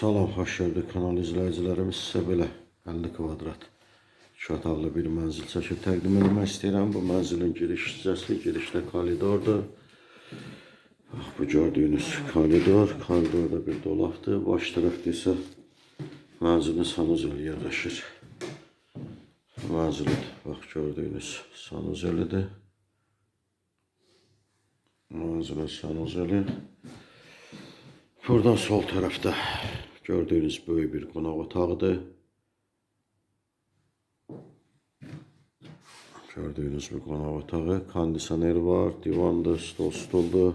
Salam, xoş gördük kanal izləyicilərimiz. Sizə belə 50 kvadrat otaqlı bir mənzil çəkib təqdim etmək istəyirəm. Bu mənzilin giriş hissəsi, girişdə koridordur. Bax, bu gördüyünüz koridor, koridorda bir dolabdır. Baş tərəfdə isə mənzilin sanuzeli yerləşir. Mənzilin, bax, gördüyünüz sanuzelidir. Mənzilin sanuzeli. Buradan sol tarafta gördüğünüz böyle bir konak otağıdır. Gördüğünüz bir konak otağı. Kondisioner var, divandır, stol stoldur.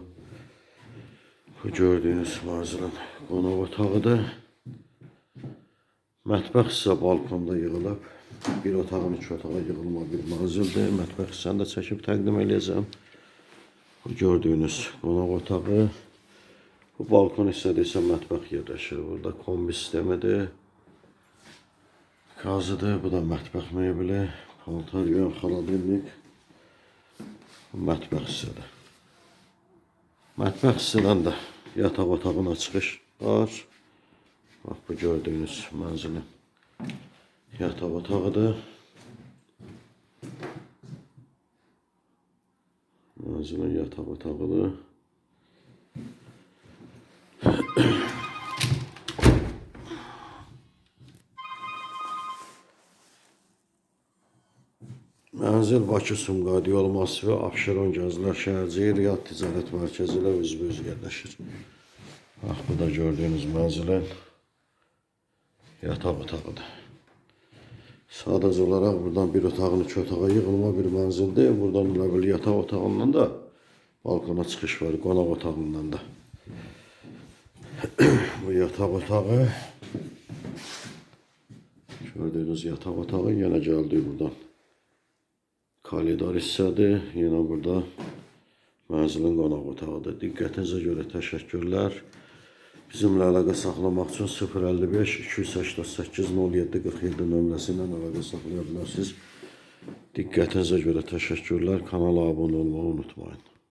Bu gördüğünüz manzilin konak otağıdır. Mətbəx isə balkonda yığılıb. Bir otağın iki otağa yığılma bir manzildir. Mətbəx hissəni də çəkib təqdim edəcəm. Bu gördüğünüz qonaq otağı. Bu balkon hissədə isə mətbəx yerləşir. Burada kombi sistemidir. Qazıdır. Bu da mətbəx mebeli. Paltar yığan xaladelnik. Bu mətbəx hissədə. Mətbəx hissədən də yataq otağına çıxış var. Bax bu gördüyünüz mənzilin yataq otağıdır. Mənzilin yataq otağıdır. Mənzil Bakı Sumqayıt yol massivi Abşeron Gənclər Şəhərciyi Riyad Ticarət Mərkəzi ilə üzbəüz yerləşir. Bax, bu da gördüyünüz mənzilin yataq otağıdır. Sadəcə olaraq buradan bir otağın iki otağa yığılma bir mənzildir. Buradan elə bil yataq otağından da balkona çıxış var, qonaq otağından da. bu yataq otağı. Gördüğünüz yataq otağı yenə gəldi buradan. Koridor hissədir. Yenə burada mənzilin qonaq otağıdır. Diqqətinizə görə təşəkkürlər. Bizimlə əlaqə saxlamaq üçün 055 288 07 47 nömrəsi ilə əlaqə saxlaya bilərsiniz. Diqqətinizə görə təşəkkürlər. Kanala abunə olmağı unutmayın.